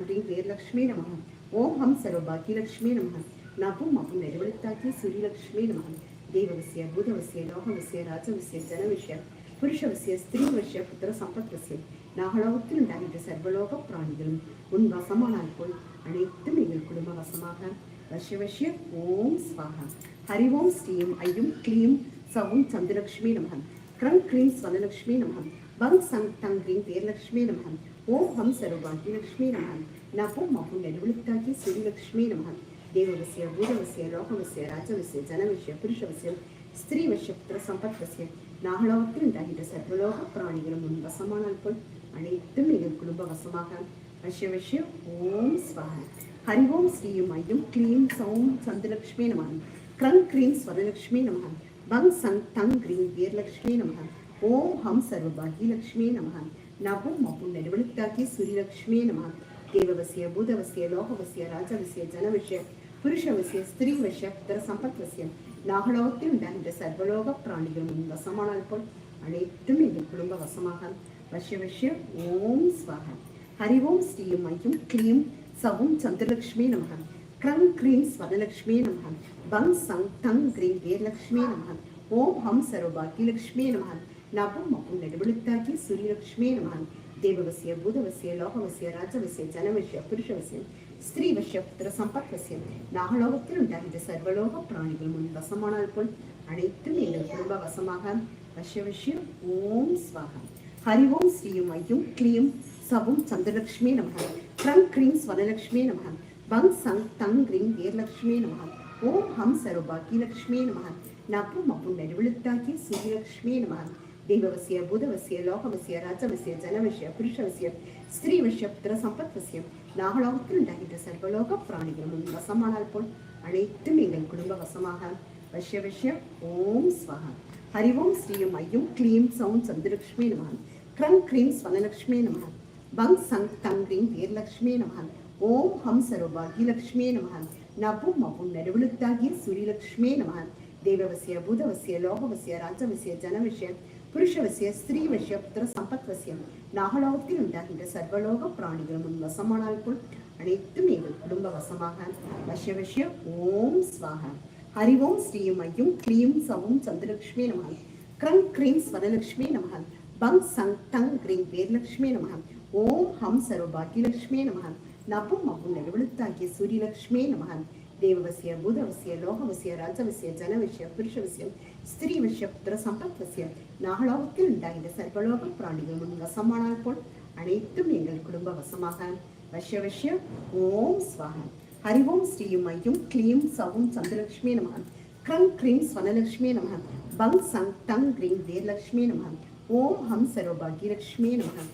ஸ்ரீ வீரலக்ஷ்மி நமகம் ஓம் ஹம் சர்வபாகியலக்ஷ்மி நமகம் நபும் அப்பும் நெடுவெழுத்தாக்கிய சூரியலக்ஷ்மி நமகம் தேவவசிய பூதவசிய லோகவசிய ராஜவசிய ஜனவிஷய புருஷவசிய ஸ்திரீவசிய புத்திர சம்பத்வசியம் நாகலோகத்தில் உண்டாகின்ற சர்வலோக பிராணிகளும் உன் வசமானால் போல் அனைத்தும் எங்கள் குடும்ப வசமாக. வசிய ஓம் ஸ்வாகா. ஹரி ஓம் ஸ்ரீம் ஐயும் க்ளீம் சவும் சந்திரலக்ஷ்மி நமகம் கிரம் க்ரீம் ஸ்வனலக்ஷ்மி நமகம் பங் சங் தங் கிரீம் வீரலக்ஷ்மி நமகம் ஓம் ஹம் சர்வபாகியலக்ஷ்மி நமகம் நபும் மகும் நெடுவழுத்தாகி ஸ்ரீலக்ஷ்மி நமகம் தேவவசிய பூதவசிய லோகவசிய ராஜவசிய ஜனவசிய புருஷவசியம் ஸ்திரீவசிய புத்திர சம்பத்வசிய நாகலோகத்தில் உண்டாகின்ற சர்வலோக பிராணிகளும் உன் வசமானால் போல் அனைத்தும் எங்கள் குடும்ப வசமாக. வசிய ஓம் ஸ்வாக ஹரி ஓம் ஸ்ரீயும் ஐயும் க்ளீம் சௌம் சந்திரலக்ஷ்மி நமகம் க்ரங் க்ரீம் ஸ்வரலக்ஷ்மி நமகம் பங் சங் தங் க்ரீம் வீரலக்ஷ்மி நமகம் ஓம் ஹம் சர்வபாகியலக்ஷ்மி நமக நவும் மபும் நெடுவழுத்தாக்கி சூரியலக்ஷ்மி நமக தேவவசிய பூதவசிய லோகவசிய ராஜவசிய ஜனவசிய புருஷவசிய ஸ்திரீவசிய புத்திர சம்பத்வசிய நாகலோகத்தில் உண்டாகின்ற சர்வலோக பிராணிகளும் வசமானால் போல் அனைத்தும் எங்கள் குடும்ப வசமாக. வசிய வசிய ஓம் ஸ்வாக ஹரி ஓம் ஸ்ரீயும் ஐயும் கிளியும் சவும் சந்திரலக்ஷ்மி நமகம் க்ரம் கிரீம் ஸ்வரலக்ஷ்மி நமகம் பங் சங் தங் கிரீம் வீரலக்ஷ்மி நமகம் ஓம் ஹம் சர்வபாகியலக்ஷ்மி நமகம் நபம் மகும் நெடுவழுத்தாக்கி சூரியலக்ஷ்மி நமகம் தேவவசிய பூதவசிய லோகவசிய ராஜவசிய ஜனவசிய புருஷவசியம் ஸ்திரீவசிய புத்திர சம்பத்வசியம் நாகலோகத்தில் உண்டாகின்ற சர்வலோக பிராணிகள் முன் வசமானால் போல் அனைத்தும் எங்கள் குடும்ப வசமாக. வசியம் ஓம் ஸ்வாகம் ஹரி ஓம் ஸ்ரீயும் ஐயும் கிளியும் சவும் சந்திரலக்ஷ்மி நமகம் க்ரம் கிரீம் ஸ்வனலக்ஷ்மி நமகம் பங் சங் தங் கிரீம் வீரலக்ஷ்மி நமகம் ஓம் ஹம் சர்வபாகியலக்ஷ்மி நமகம் நப்பு மப்பு நெடுவழுத்தாக்கி சூரியலக்ஷ்மி நமகம் தேவவசிய பூதவசிய லோகவசிய ராஜவசிய ஜனவசிய புருஷவசிய ஸ்திரீவசிய புத்திர சம்பத்வசியம் நாகலோகத்தில் உண்டாகின்ற சர்வலோக பிராணிகளும் வசமானால் போல் அனைத்தும் எங்கள் குடும்ப வசமாக வசிய வசிய ஓம் ஸ்வஹா ஹரி ஓம் ஸ்ரீயும் ஐயும் க்ளீம் சௌம் சந்திரலக்ஷ்மி நமகன் க்ரம் க்ரீம் ஸ்வனலக்ஷ்மி நமகன் பங் சங் தங் க்ரீம் வீரலக்ஷ்மி நமகன் ஓம் ஹம் சர்வபாகியலக்ஷ்மி நமகன் நபும் மபும் நடுவழுத்தாகிய சூரியலக்ஷ்மி நமகன் தேவவசிய பூதவசிய லோகவசிய ராஜவசிய ஜனவசிய புருஷவசிய ஸ்திரீவசிய புத்திர சம்பத்வசியம் நாகலோகத்தில் உண்டாகின்ற சர்வலோக பிராணிகளும் உன் வசமானால் போல் அனைத்தும் எங்கள் குடும்ப வசமாக வசிய வசிய ஓம் ஸ்வாக ஹரிவோம் ஓம் ஸ்ரீயும் ஐயும் க்ளீம் சவும் சந்திரலட்சுமி நமகம் க்ரம் க்ரீம் ஸ்வரலட்சுமி நமகம் பங் சங் தங் கிரீம் வேர்லட்சுமி நமகம் ஓம் ஹம் சர்வபாகியலக்ஷ்மி நமகம் நபும் மபும் நடுவழுத்தாகிய சூரியலட்சுமி நமகம் தேவவசிய பூதவசிய லோகவசிய ராஜவசிய ஜனவசிய புருஷவசியம் ஸ்திரீவசிய புத்திர சம்பத் சம்பத்வசிய நாகலோகத்தில் உண்டாகின்ற சர்வலோக பிராணிகள் முன் வசமானால் போல் அனைத்தும் எங்கள் குடும்ப வசமாக வசிய வசிய ஓம் ஸ்வாக ஹரி ஸ்ரீயும் ஐயும் க்ளீம் சவும் சந்திரலட்சுமி நமகம் க்ரம் க்ரீம் ஸ்வனலட்சுமி நமகம் பங் சங் தங் கிரீம் வீரலட்சுமி நமகம் ஓம் ஹம் சரோபாகியலட்சுமி நமகம்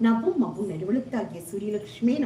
நபும் மபும் நெடுவழுத்தாகிய சூரியலட்சுமி